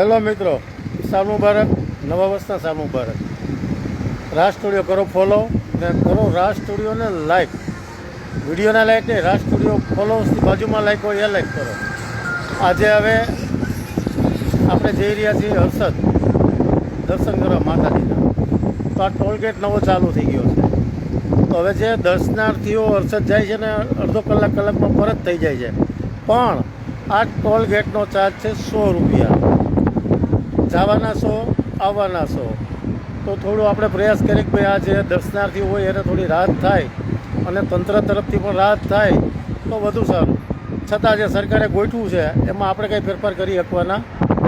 Hello મિત્રો સાલ મુબારક, નવા વર્ષના સાલ મુબારક. રાજ સ્ટુડિયો કરો ફોલો ને કરો રાજ સ્ટુડિયોને લાઈક વિડીયોના લાઈક નહીં રાજ સ્ટુડિયો ફોલો બાજુમાં લાઈક હોય એ લાઈક કરો. આજે હવે આપણે જઈ રહ્યા છીએ હર્ષદ દર્શન કરવા માતાજીના. તો આ ટોલગેટ નવો ચાલુ થઈ ગયો છે. તો હવે જે દર્શનાર્થીઓ હર્ષદ જાય છે ને અડધો કલાક કલાકમાં પરત થઈ જાય છે. પણ આ ટોલ ગેટનો ચાર્જ છે સો રૂપિયા. જવાના છો, આવવાના છો? તો થોડું આપણે પ્રયાસ કરીએ કે ભાઈ આ જે દર્શનાર્થી હોય એને થોડી રાહત થાય અને તંત્ર તરફથી પણ રાહત થાય, તો વધુ સારું. છતાં જે સરકારે ગોઠવું છે, એમાં આપણે કંઈ ફેરફાર કરી શકવાના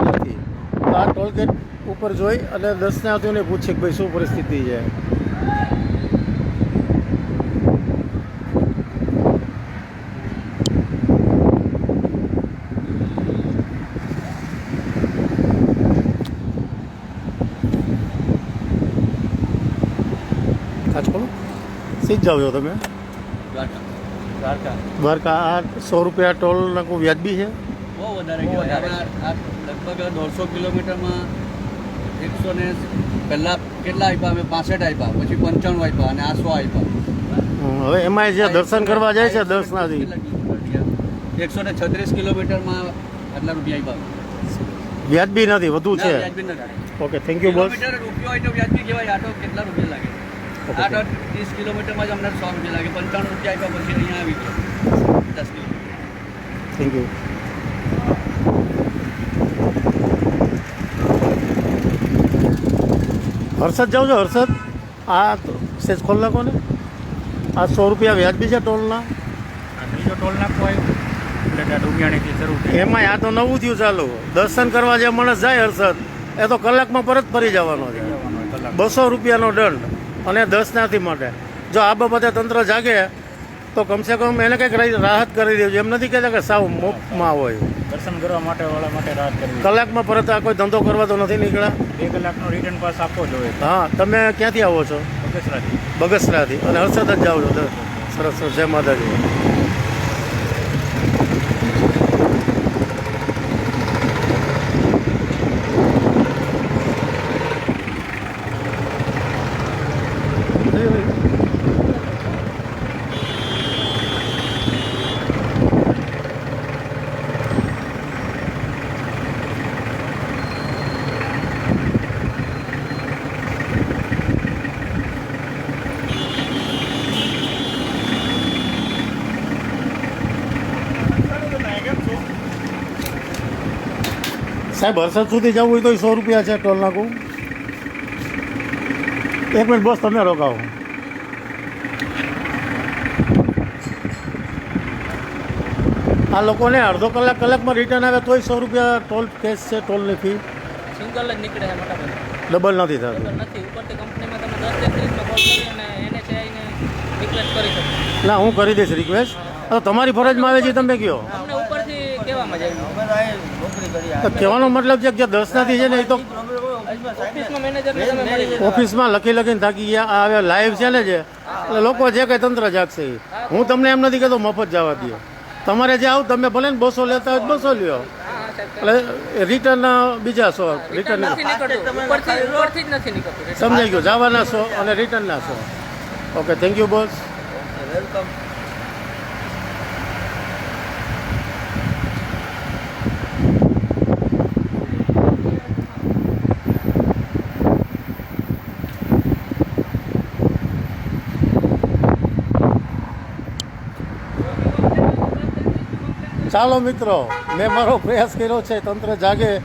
નથી. તો આ ટોલગેટ ઉપર જોઈ અને દર્શનાર્થીઓને પૂછીએ કે ભાઈ શું પરિસ્થિતિ છે? રાજકોટ સીધ જાઓ છો તમે? દ્વારકા. દ્વારકા. આ સો રૂપિયા ટોલ કોઈ વ્યાજબી છે? બહુ વધારે લગભગ દોઢસો કિલોમીટરમાં એકસો ને પહેલાં કેટલા આપ્યા અમે પાસઠ આપ્યા પછી પંચાણું આપ્યા અને આ સો આપ્યા હવે એમાં જે દર્શન કરવા જાય છે દર્શનાથી. એકસો ને છત્રીસ કિલોમીટરમાં આટલા રૂપિયા આપ્યા વ્યાજબી નથી વધુ છે. ઓકે થેન્ક યુ બોસ રૂપિયો હોય તો વ્યાજબી કહેવાય આટો કેટલા રૂપિયા લાગે? આટો ત્રીસ કિલોમીટરમાં જ અમને સો રૂપિયા લાગે પંચાણું રૂપિયા આપ્યા પછી અહીંયા આવી ગયો. દસ કિલોમીટર. થેન્ક યુ હર્ષદ જાઉં છો હર્ષદ? આ તો સેજ ખોલ નાખો ને. આ સો રૂપિયા વ્યાજબી છે ટોલના? બીજો ટોલ નાખવો ડુંગિયાણીથી શરૂ એમાંય આ તો નવું થયું ચાલુ. દર્શન કરવા જે માણસ જાય હર્ષદ એ તો કલાકમાં પરત ફરી જવાનો છે. બસો રૂપિયાનો દંડ. અને દર્શનાર્થી માટે. જો આ બાબતે તંત્ર જાગે તો કમસે કમ એને કંઈક રાહત કરી દેજો. એમ નથી કહેતા કે સાવ મુફ્તમાં હોય. દર્શન કરવા માટે વાળા માટે રાહત કરવી કલાકમાં પરત આ કોઈ ધંધો કરવા તો નથી નીકળ્યા? બે કલાકનો રિટર્ન પાસ આપવો જોઈએ હા તમે ક્યાંથી આવો છો? બગસરાથી. બગસરાથી. અને હર્ષદ જ જાઓ છો. સરસ. જય માતાજી. સાહેબ હર્ષદ સુધી જવું હોય તો સો રૂપિયા છે ટોલ નાખું એક મિનિટ બસ તમે રોકાવો. આ લોકોને અડધો કલાક કલાકમાં રિટર્ન આવે તોય સો રૂપિયા ટોલ કેસ છે ટોલની ફી સિંગલ જ નીકળે છે મોટા ડબલ નથી થતું. નથી. ઉપરથી કંપનીમાં તમે દસ તેત્રીસમાં કોલ કરી એને છે આઈને ડિક્લેર કરી શકો. ના હું કરી દઈશ રિક્વેસ્ટ તમારી ફરજમાં આવે છે તમે કહો. ઉપરથી કહેવામાં જ આવ્યું. તો કહેવાનો મતલબ છે કે જે નથી છે ને એ તો ઓફિસમાં મેનેજરને તમે મળી જશો. ઓફિસમાં લખી લખીને થાકી ગયા. આ હવે લાઈવ છે ને જે એટલે લોકો જે કંઈ તંત્ર જાગશે. હું તમને એમ નથી કહેતો મફત જવા દો. તમારે જે આવું તમે ભલે ને બસો લેતા હોય બસો લ્યો. એટલે રિટર્ન બીજા સો રિટર્ન સમજાઈ ગયું. જવાના સો અને રિટર્નના સો. Okay thank you boss welcome ચાલો મિત્રો મેં મારો પ્રયાસ કર્યો છે તંત્ર જાગે.